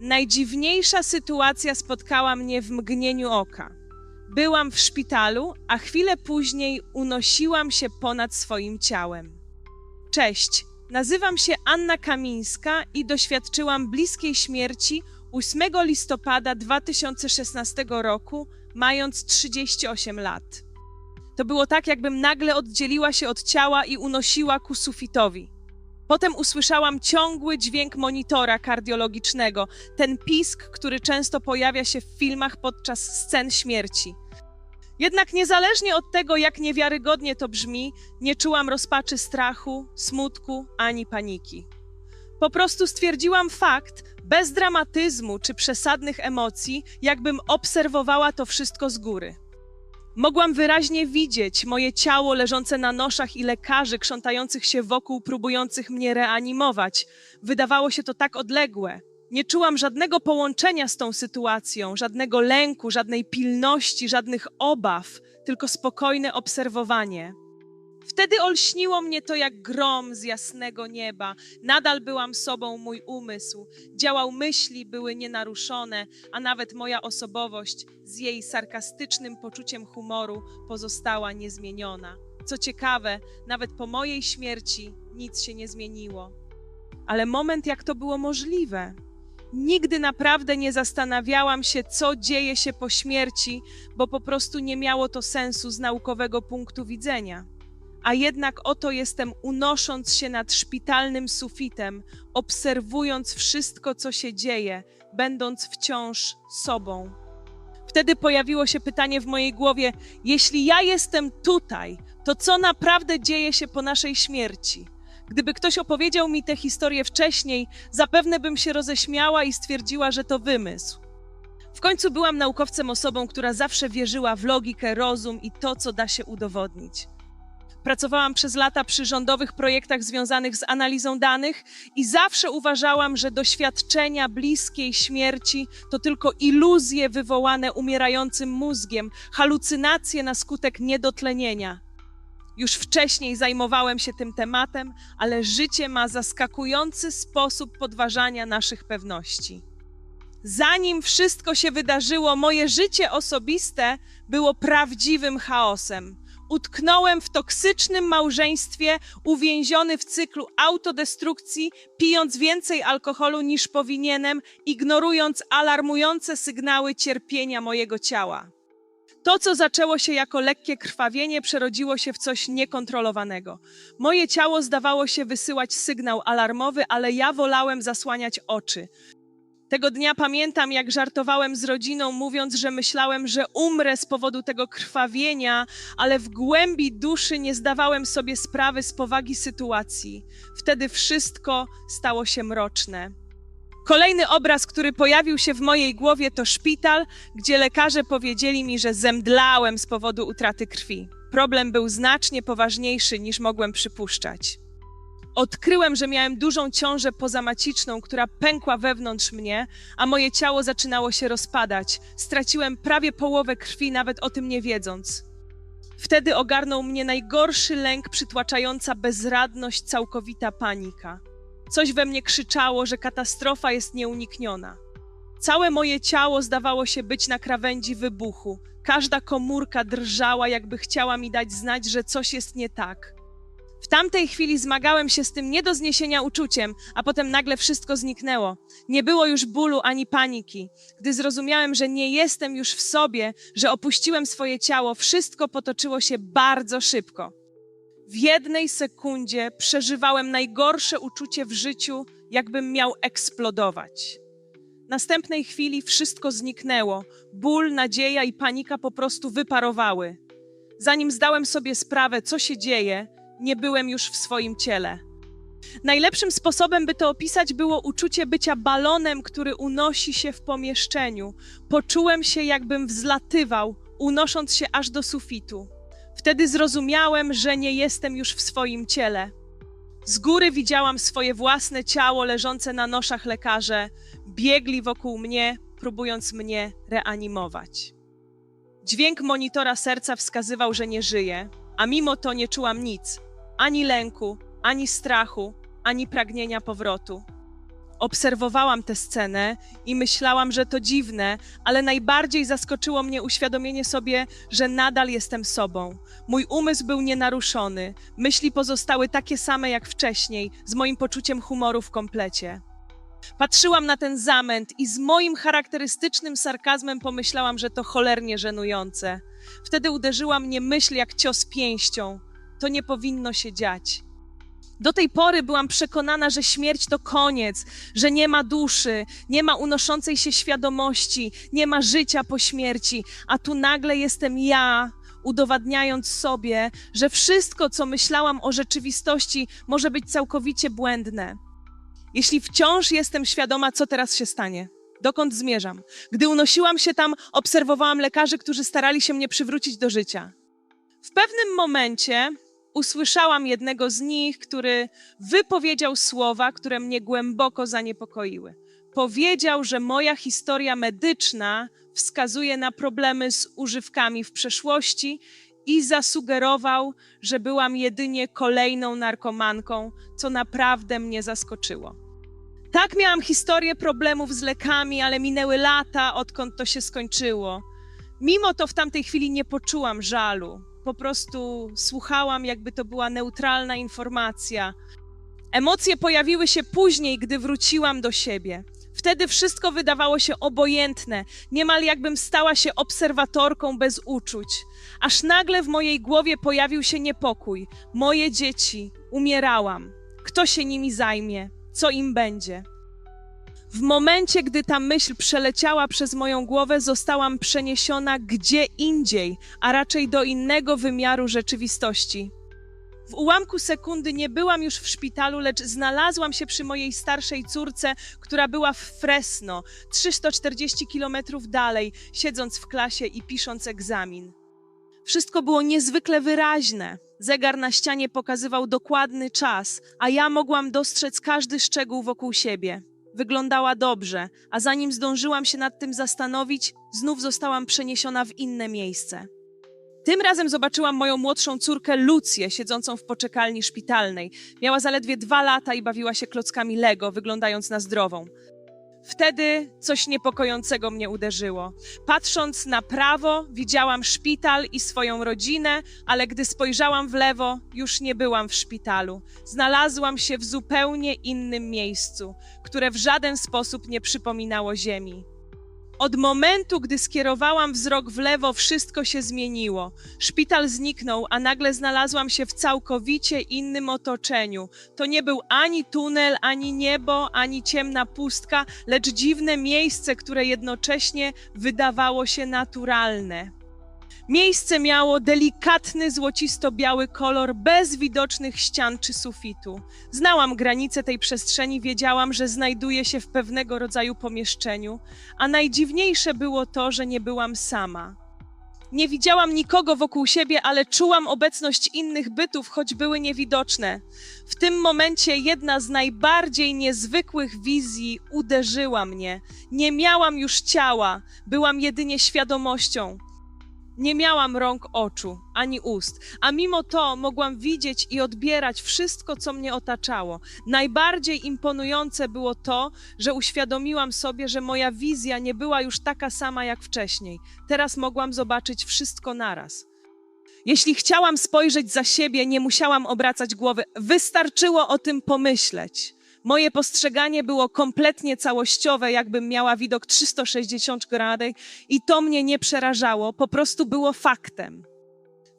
Najdziwniejsza sytuacja spotkała mnie w mgnieniu oka. Byłam w szpitalu, a chwilę później unosiłam się ponad swoim ciałem. Cześć, nazywam się Anna Kamińska i doświadczyłam bliskiej śmierci 8 listopada 2016 roku, mając 38 lat. To było tak, jakbym nagle oddzieliła się od ciała i unosiła ku sufitowi. Potem usłyszałam ciągły dźwięk monitora kardiologicznego, ten pisk, który często pojawia się w filmach podczas scen śmierci. Jednak niezależnie od tego, jak niewiarygodnie to brzmi, nie czułam rozpaczy strachu, smutku ani paniki. Po prostu stwierdziłam fakt, bez dramatyzmu czy przesadnych emocji, jakbym obserwowała to wszystko z góry. Mogłam wyraźnie widzieć moje ciało leżące na noszach i lekarzy krzątających się wokół, próbujących mnie reanimować. Wydawało się to tak odległe. Nie czułam żadnego połączenia z tą sytuacją, żadnego lęku, żadnej pilności, żadnych obaw, tylko spokojne obserwowanie. Wtedy olśniło mnie to jak grom z jasnego nieba. Nadal byłam sobą, mój umysł. Działał myśli, były nienaruszone, a nawet moja osobowość z jej sarkastycznym poczuciem humoru pozostała niezmieniona. Co ciekawe, nawet po mojej śmierci nic się nie zmieniło. Ale moment, jak to było możliwe? Nigdy naprawdę nie zastanawiałam się, co dzieje się po śmierci, bo po prostu nie miało to sensu z naukowego punktu widzenia a jednak oto jestem unosząc się nad szpitalnym sufitem, obserwując wszystko, co się dzieje, będąc wciąż sobą. Wtedy pojawiło się pytanie w mojej głowie: jeśli ja jestem tutaj, to co naprawdę dzieje się po naszej śmierci? Gdyby ktoś opowiedział mi tę historię wcześniej, zapewne bym się roześmiała i stwierdziła, że to wymysł. W końcu byłam naukowcem osobą, która zawsze wierzyła w logikę, rozum i to, co da się udowodnić. Pracowałam przez lata przy rządowych projektach związanych z analizą danych i zawsze uważałam, że doświadczenia bliskiej śmierci to tylko iluzje wywołane umierającym mózgiem, halucynacje na skutek niedotlenienia. Już wcześniej zajmowałem się tym tematem, ale życie ma zaskakujący sposób podważania naszych pewności. Zanim wszystko się wydarzyło, moje życie osobiste było prawdziwym chaosem utknąłem w toksycznym małżeństwie, uwięziony w cyklu autodestrukcji, pijąc więcej alkoholu niż powinienem, ignorując alarmujące sygnały cierpienia mojego ciała. To, co zaczęło się jako lekkie krwawienie, przerodziło się w coś niekontrolowanego. Moje ciało zdawało się wysyłać sygnał alarmowy, ale ja wolałem zasłaniać oczy. Tego dnia pamiętam, jak żartowałem z rodziną, mówiąc, że myślałem, że umrę z powodu tego krwawienia, ale w głębi duszy nie zdawałem sobie sprawy z powagi sytuacji. Wtedy wszystko stało się mroczne. Kolejny obraz, który pojawił się w mojej głowie, to szpital, gdzie lekarze powiedzieli mi, że zemdlałem z powodu utraty krwi. Problem był znacznie poważniejszy niż mogłem przypuszczać. Odkryłem, że miałem dużą ciążę pozamaciczną, która pękła wewnątrz mnie, a moje ciało zaczynało się rozpadać. Straciłem prawie połowę krwi, nawet o tym nie wiedząc. Wtedy ogarnął mnie najgorszy lęk, przytłaczająca bezradność, całkowita panika. Coś we mnie krzyczało, że katastrofa jest nieunikniona. Całe moje ciało zdawało się być na krawędzi wybuchu. Każda komórka drżała, jakby chciała mi dać znać, że coś jest nie tak. W tamtej chwili zmagałem się z tym nie do zniesienia uczuciem, a potem nagle wszystko zniknęło. Nie było już bólu ani paniki. Gdy zrozumiałem, że nie jestem już w sobie, że opuściłem swoje ciało, wszystko potoczyło się bardzo szybko. W jednej sekundzie przeżywałem najgorsze uczucie w życiu, jakbym miał eksplodować. Następnej chwili wszystko zniknęło. Ból, nadzieja i panika po prostu wyparowały. Zanim zdałem sobie sprawę, co się dzieje, nie byłem już w swoim ciele. Najlepszym sposobem, by to opisać, było uczucie bycia balonem, który unosi się w pomieszczeniu. Poczułem się, jakbym wzlatywał, unosząc się aż do sufitu. Wtedy zrozumiałem, że nie jestem już w swoim ciele. Z góry widziałam swoje własne ciało leżące na noszach lekarze, biegli wokół mnie, próbując mnie reanimować. Dźwięk monitora serca wskazywał, że nie żyję, a mimo to nie czułam nic ani lęku, ani strachu, ani pragnienia powrotu. Obserwowałam tę scenę i myślałam, że to dziwne, ale najbardziej zaskoczyło mnie uświadomienie sobie, że nadal jestem sobą. Mój umysł był nienaruszony, myśli pozostały takie same jak wcześniej, z moim poczuciem humoru w komplecie. Patrzyłam na ten zamęt i z moim charakterystycznym sarkazmem pomyślałam, że to cholernie żenujące. Wtedy uderzyła mnie myśl jak cios pięścią. To nie powinno się dziać. Do tej pory byłam przekonana, że śmierć to koniec, że nie ma duszy, nie ma unoszącej się świadomości, nie ma życia po śmierci, a tu nagle jestem ja, udowadniając sobie, że wszystko, co myślałam o rzeczywistości, może być całkowicie błędne. Jeśli wciąż jestem świadoma, co teraz się stanie, dokąd zmierzam. Gdy unosiłam się tam, obserwowałam lekarzy, którzy starali się mnie przywrócić do życia. W pewnym momencie usłyszałam jednego z nich, który wypowiedział słowa, które mnie głęboko zaniepokoiły. Powiedział, że moja historia medyczna wskazuje na problemy z używkami w przeszłości i zasugerował, że byłam jedynie kolejną narkomanką, co naprawdę mnie zaskoczyło. Tak, miałam historię problemów z lekami, ale minęły lata, odkąd to się skończyło. Mimo to w tamtej chwili nie poczułam żalu. Po prostu słuchałam, jakby to była neutralna informacja. Emocje pojawiły się później, gdy wróciłam do siebie. Wtedy wszystko wydawało się obojętne, niemal jakbym stała się obserwatorką bez uczuć. Aż nagle w mojej głowie pojawił się niepokój. Moje dzieci, umierałam. Kto się nimi zajmie? Co im będzie? W momencie, gdy ta myśl przeleciała przez moją głowę, zostałam przeniesiona gdzie indziej, a raczej do innego wymiaru rzeczywistości. W ułamku sekundy nie byłam już w szpitalu, lecz znalazłam się przy mojej starszej córce, która była w Fresno, 340 kilometrów dalej, siedząc w klasie i pisząc egzamin. Wszystko było niezwykle wyraźne. Zegar na ścianie pokazywał dokładny czas, a ja mogłam dostrzec każdy szczegół wokół siebie. Wyglądała dobrze, a zanim zdążyłam się nad tym zastanowić, znów zostałam przeniesiona w inne miejsce. Tym razem zobaczyłam moją młodszą córkę Lucję, siedzącą w poczekalni szpitalnej. Miała zaledwie dwa lata i bawiła się klockami Lego, wyglądając na zdrową. Wtedy coś niepokojącego mnie uderzyło. Patrząc na prawo, widziałam szpital i swoją rodzinę, ale gdy spojrzałam w lewo, już nie byłam w szpitalu. Znalazłam się w zupełnie innym miejscu, które w żaden sposób nie przypominało Ziemi. Od momentu, gdy skierowałam wzrok w lewo, wszystko się zmieniło. Szpital zniknął, a nagle znalazłam się w całkowicie innym otoczeniu. To nie był ani tunel, ani niebo, ani ciemna pustka, lecz dziwne miejsce, które jednocześnie wydawało się naturalne. Miejsce miało delikatny złocisto-biały kolor bez widocznych ścian czy sufitu. Znałam granice tej przestrzeni, wiedziałam, że znajduję się w pewnego rodzaju pomieszczeniu, a najdziwniejsze było to, że nie byłam sama. Nie widziałam nikogo wokół siebie, ale czułam obecność innych bytów, choć były niewidoczne. W tym momencie jedna z najbardziej niezwykłych wizji uderzyła mnie. Nie miałam już ciała, byłam jedynie świadomością. Nie miałam rąk, oczu, ani ust, a mimo to mogłam widzieć i odbierać wszystko, co mnie otaczało. Najbardziej imponujące było to, że uświadomiłam sobie, że moja wizja nie była już taka sama jak wcześniej. Teraz mogłam zobaczyć wszystko naraz. Jeśli chciałam spojrzeć za siebie, nie musiałam obracać głowy, wystarczyło o tym pomyśleć. Moje postrzeganie było kompletnie całościowe, jakbym miała widok 360 gradów i to mnie nie przerażało, po prostu było faktem.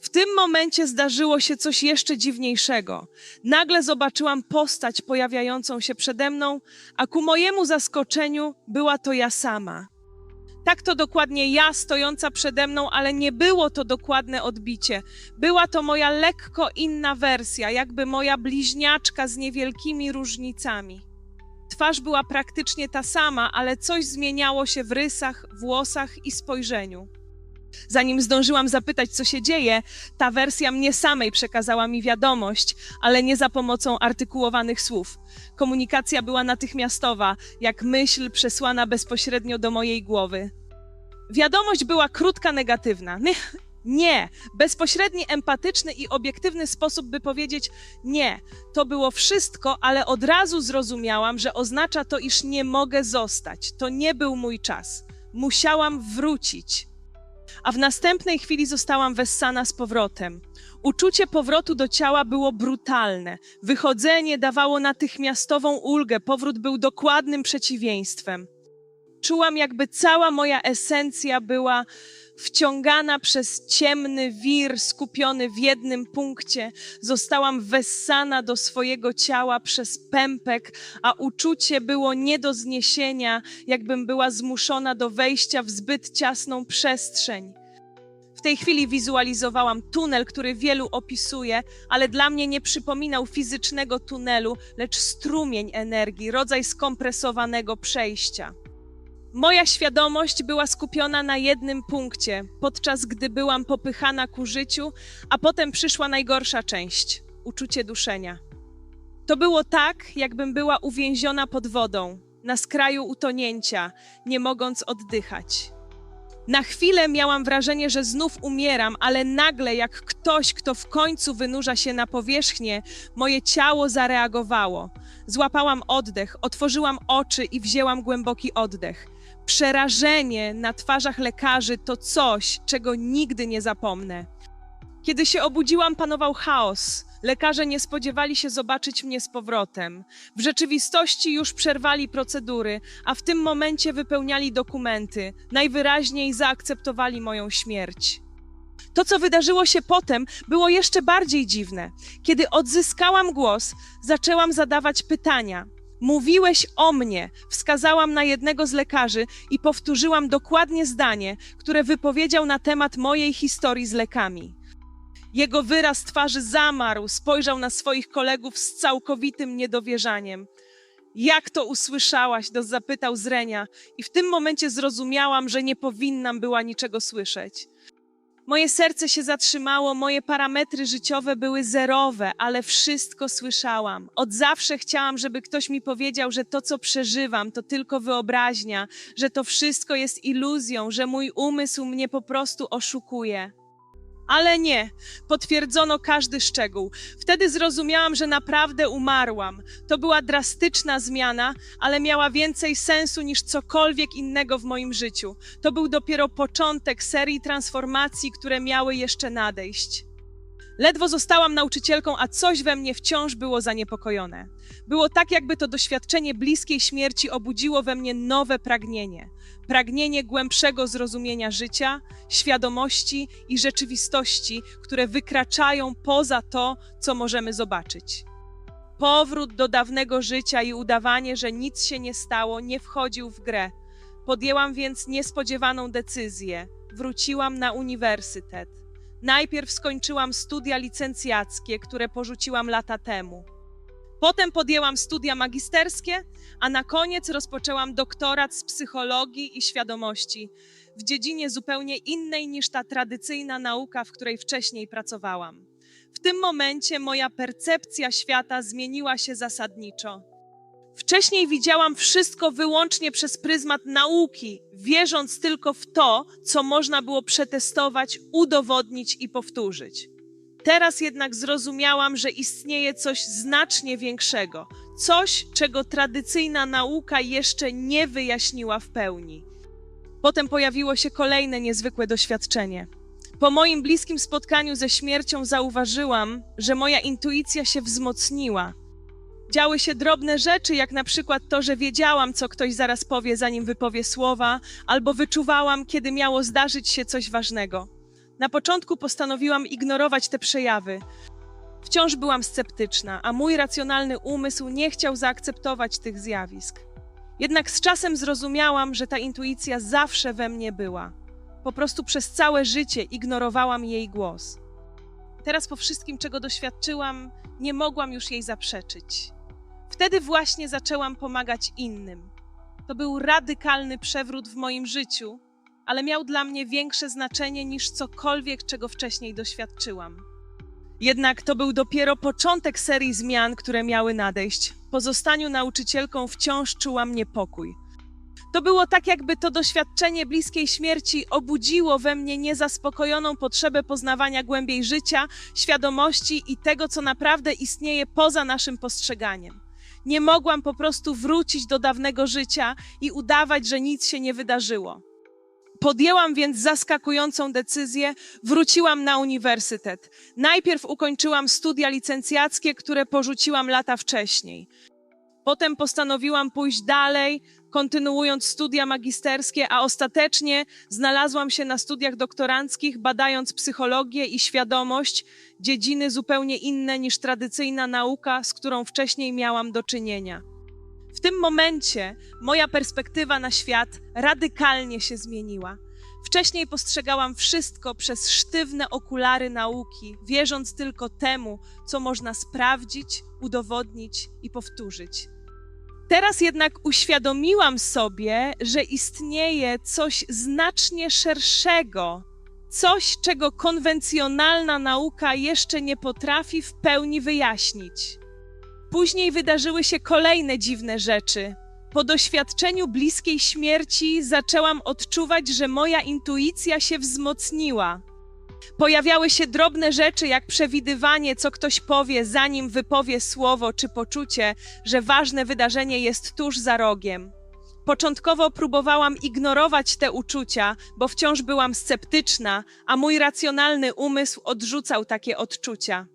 W tym momencie zdarzyło się coś jeszcze dziwniejszego. Nagle zobaczyłam postać pojawiającą się przede mną, a ku mojemu zaskoczeniu była to ja sama. Tak to dokładnie ja stojąca przede mną, ale nie było to dokładne odbicie. Była to moja lekko inna wersja, jakby moja bliźniaczka z niewielkimi różnicami. Twarz była praktycznie ta sama, ale coś zmieniało się w rysach, włosach i spojrzeniu. Zanim zdążyłam zapytać, co się dzieje, ta wersja mnie samej przekazała mi wiadomość, ale nie za pomocą artykułowanych słów. Komunikacja była natychmiastowa, jak myśl przesłana bezpośrednio do mojej głowy. Wiadomość była krótka, negatywna. Nie. Bezpośredni, empatyczny i obiektywny sposób, by powiedzieć nie. To było wszystko, ale od razu zrozumiałam, że oznacza to, iż nie mogę zostać. To nie był mój czas. Musiałam wrócić. A w następnej chwili zostałam wessana z powrotem. Uczucie powrotu do ciała było brutalne. Wychodzenie dawało natychmiastową ulgę, powrót był dokładnym przeciwieństwem. Czułam, jakby cała moja esencja była wciągana przez ciemny wir skupiony w jednym punkcie. Zostałam wessana do swojego ciała przez pępek, a uczucie było nie do zniesienia, jakbym była zmuszona do wejścia w zbyt ciasną przestrzeń. W tej chwili wizualizowałam tunel, który wielu opisuje, ale dla mnie nie przypominał fizycznego tunelu, lecz strumień energii, rodzaj skompresowanego przejścia. Moja świadomość była skupiona na jednym punkcie, podczas gdy byłam popychana ku życiu, a potem przyszła najgorsza część uczucie duszenia. To było tak, jakbym była uwięziona pod wodą, na skraju utonięcia, nie mogąc oddychać. Na chwilę miałam wrażenie, że znów umieram, ale nagle, jak ktoś, kto w końcu wynurza się na powierzchnię, moje ciało zareagowało. Złapałam oddech, otworzyłam oczy i wzięłam głęboki oddech. Przerażenie na twarzach lekarzy to coś, czego nigdy nie zapomnę. Kiedy się obudziłam, panował chaos. Lekarze nie spodziewali się zobaczyć mnie z powrotem. W rzeczywistości już przerwali procedury, a w tym momencie wypełniali dokumenty. Najwyraźniej zaakceptowali moją śmierć. To, co wydarzyło się potem, było jeszcze bardziej dziwne. Kiedy odzyskałam głos, zaczęłam zadawać pytania. Mówiłeś o mnie, wskazałam na jednego z lekarzy i powtórzyłam dokładnie zdanie, które wypowiedział na temat mojej historii z lekami. Jego wyraz twarzy zamarł, spojrzał na swoich kolegów z całkowitym niedowierzaniem. Jak to usłyszałaś? To zapytał Zrenia, i w tym momencie zrozumiałam, że nie powinnam była niczego słyszeć. Moje serce się zatrzymało, moje parametry życiowe były zerowe, ale wszystko słyszałam. Od zawsze chciałam, żeby ktoś mi powiedział, że to, co przeżywam, to tylko wyobraźnia, że to wszystko jest iluzją, że mój umysł mnie po prostu oszukuje. Ale nie, potwierdzono każdy szczegół. Wtedy zrozumiałam, że naprawdę umarłam. To była drastyczna zmiana, ale miała więcej sensu niż cokolwiek innego w moim życiu. To był dopiero początek serii transformacji, które miały jeszcze nadejść. Ledwo zostałam nauczycielką, a coś we mnie wciąż było zaniepokojone. Było tak, jakby to doświadczenie bliskiej śmierci obudziło we mnie nowe pragnienie pragnienie głębszego zrozumienia życia, świadomości i rzeczywistości, które wykraczają poza to, co możemy zobaczyć. Powrót do dawnego życia i udawanie, że nic się nie stało, nie wchodził w grę. Podjęłam więc niespodziewaną decyzję. Wróciłam na uniwersytet. Najpierw skończyłam studia licencjackie, które porzuciłam lata temu. Potem podjęłam studia magisterskie, a na koniec rozpoczęłam doktorat z psychologii i świadomości w dziedzinie zupełnie innej niż ta tradycyjna nauka, w której wcześniej pracowałam. W tym momencie moja percepcja świata zmieniła się zasadniczo. Wcześniej widziałam wszystko wyłącznie przez pryzmat nauki, wierząc tylko w to, co można było przetestować, udowodnić i powtórzyć. Teraz jednak zrozumiałam, że istnieje coś znacznie większego, coś, czego tradycyjna nauka jeszcze nie wyjaśniła w pełni. Potem pojawiło się kolejne niezwykłe doświadczenie. Po moim bliskim spotkaniu ze śmiercią zauważyłam, że moja intuicja się wzmocniła. Działy się drobne rzeczy, jak na przykład to, że wiedziałam, co ktoś zaraz powie, zanim wypowie słowa, albo wyczuwałam, kiedy miało zdarzyć się coś ważnego. Na początku postanowiłam ignorować te przejawy. Wciąż byłam sceptyczna, a mój racjonalny umysł nie chciał zaakceptować tych zjawisk. Jednak z czasem zrozumiałam, że ta intuicja zawsze we mnie była. Po prostu przez całe życie ignorowałam jej głos. Teraz po wszystkim, czego doświadczyłam, nie mogłam już jej zaprzeczyć. Wtedy właśnie zaczęłam pomagać innym. To był radykalny przewrót w moim życiu, ale miał dla mnie większe znaczenie niż cokolwiek, czego wcześniej doświadczyłam. Jednak to był dopiero początek serii zmian, które miały nadejść. Po zostaniu nauczycielką wciąż czułam niepokój. To było tak, jakby to doświadczenie bliskiej śmierci obudziło we mnie niezaspokojoną potrzebę poznawania głębiej życia, świadomości i tego, co naprawdę istnieje poza naszym postrzeganiem. Nie mogłam po prostu wrócić do dawnego życia i udawać, że nic się nie wydarzyło. Podjęłam więc zaskakującą decyzję, wróciłam na uniwersytet. Najpierw ukończyłam studia licencjackie, które porzuciłam lata wcześniej. Potem postanowiłam pójść dalej, kontynuując studia magisterskie, a ostatecznie znalazłam się na studiach doktoranckich, badając psychologię i świadomość, dziedziny zupełnie inne niż tradycyjna nauka, z którą wcześniej miałam do czynienia. W tym momencie moja perspektywa na świat radykalnie się zmieniła. Wcześniej postrzegałam wszystko przez sztywne okulary nauki, wierząc tylko temu, co można sprawdzić, udowodnić i powtórzyć. Teraz jednak uświadomiłam sobie, że istnieje coś znacznie szerszego, coś, czego konwencjonalna nauka jeszcze nie potrafi w pełni wyjaśnić. Później wydarzyły się kolejne dziwne rzeczy. Po doświadczeniu bliskiej śmierci zaczęłam odczuwać, że moja intuicja się wzmocniła. Pojawiały się drobne rzeczy, jak przewidywanie, co ktoś powie, zanim wypowie słowo czy poczucie, że ważne wydarzenie jest tuż za rogiem. Początkowo próbowałam ignorować te uczucia, bo wciąż byłam sceptyczna, a mój racjonalny umysł odrzucał takie odczucia.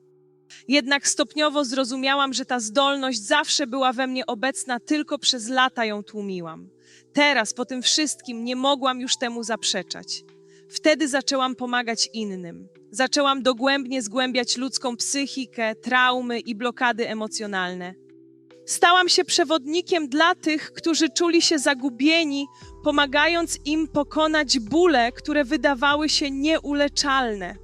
Jednak stopniowo zrozumiałam, że ta zdolność zawsze była we mnie obecna, tylko przez lata ją tłumiłam. Teraz, po tym wszystkim, nie mogłam już temu zaprzeczać. Wtedy zaczęłam pomagać innym. Zaczęłam dogłębnie zgłębiać ludzką psychikę, traumy i blokady emocjonalne. Stałam się przewodnikiem dla tych, którzy czuli się zagubieni, pomagając im pokonać bóle, które wydawały się nieuleczalne.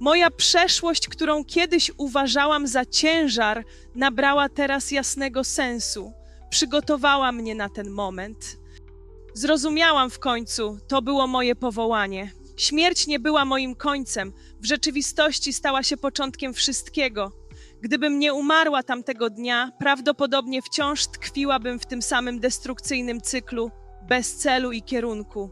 Moja przeszłość, którą kiedyś uważałam za ciężar, nabrała teraz jasnego sensu. Przygotowała mnie na ten moment. Zrozumiałam w końcu, to było moje powołanie. Śmierć nie była moim końcem, w rzeczywistości stała się początkiem wszystkiego. Gdybym nie umarła tamtego dnia, prawdopodobnie wciąż tkwiłabym w tym samym destrukcyjnym cyklu, bez celu i kierunku.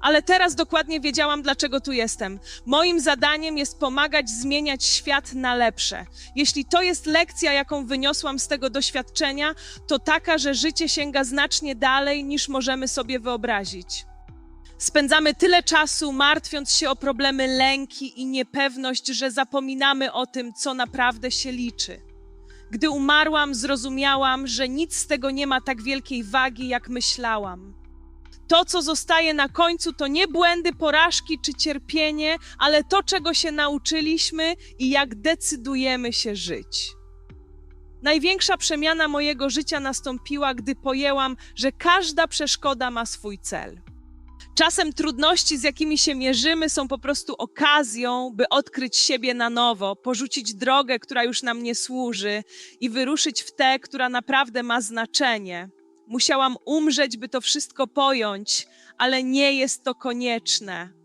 Ale teraz dokładnie wiedziałam, dlaczego tu jestem. Moim zadaniem jest pomagać zmieniać świat na lepsze. Jeśli to jest lekcja, jaką wyniosłam z tego doświadczenia, to taka, że życie sięga znacznie dalej niż możemy sobie wyobrazić. Spędzamy tyle czasu martwiąc się o problemy lęki i niepewność, że zapominamy o tym, co naprawdę się liczy. Gdy umarłam, zrozumiałam, że nic z tego nie ma tak wielkiej wagi, jak myślałam. To, co zostaje na końcu, to nie błędy, porażki czy cierpienie, ale to, czego się nauczyliśmy i jak decydujemy się żyć. Największa przemiana mojego życia nastąpiła, gdy pojęłam, że każda przeszkoda ma swój cel. Czasem trudności, z jakimi się mierzymy, są po prostu okazją, by odkryć siebie na nowo, porzucić drogę, która już nam nie służy i wyruszyć w tę, która naprawdę ma znaczenie. Musiałam umrzeć, by to wszystko pojąć, ale nie jest to konieczne.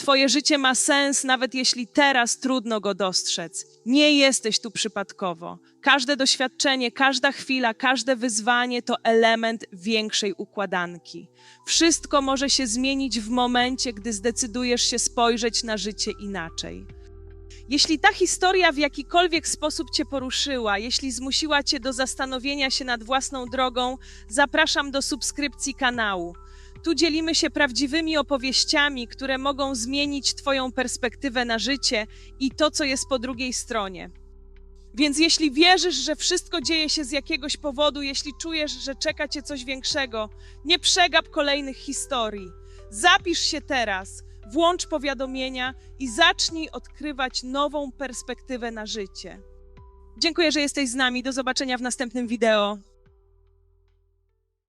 Twoje życie ma sens, nawet jeśli teraz trudno go dostrzec. Nie jesteś tu przypadkowo. Każde doświadczenie, każda chwila, każde wyzwanie to element większej układanki. Wszystko może się zmienić w momencie, gdy zdecydujesz się spojrzeć na życie inaczej. Jeśli ta historia w jakikolwiek sposób Cię poruszyła, jeśli zmusiła Cię do zastanowienia się nad własną drogą, zapraszam do subskrypcji kanału. Tu dzielimy się prawdziwymi opowieściami, które mogą zmienić Twoją perspektywę na życie i to, co jest po drugiej stronie. Więc jeśli wierzysz, że wszystko dzieje się z jakiegoś powodu, jeśli czujesz, że czeka Cię coś większego, nie przegap kolejnych historii. Zapisz się teraz, włącz powiadomienia i zacznij odkrywać nową perspektywę na życie. Dziękuję, że jesteś z nami. Do zobaczenia w następnym wideo.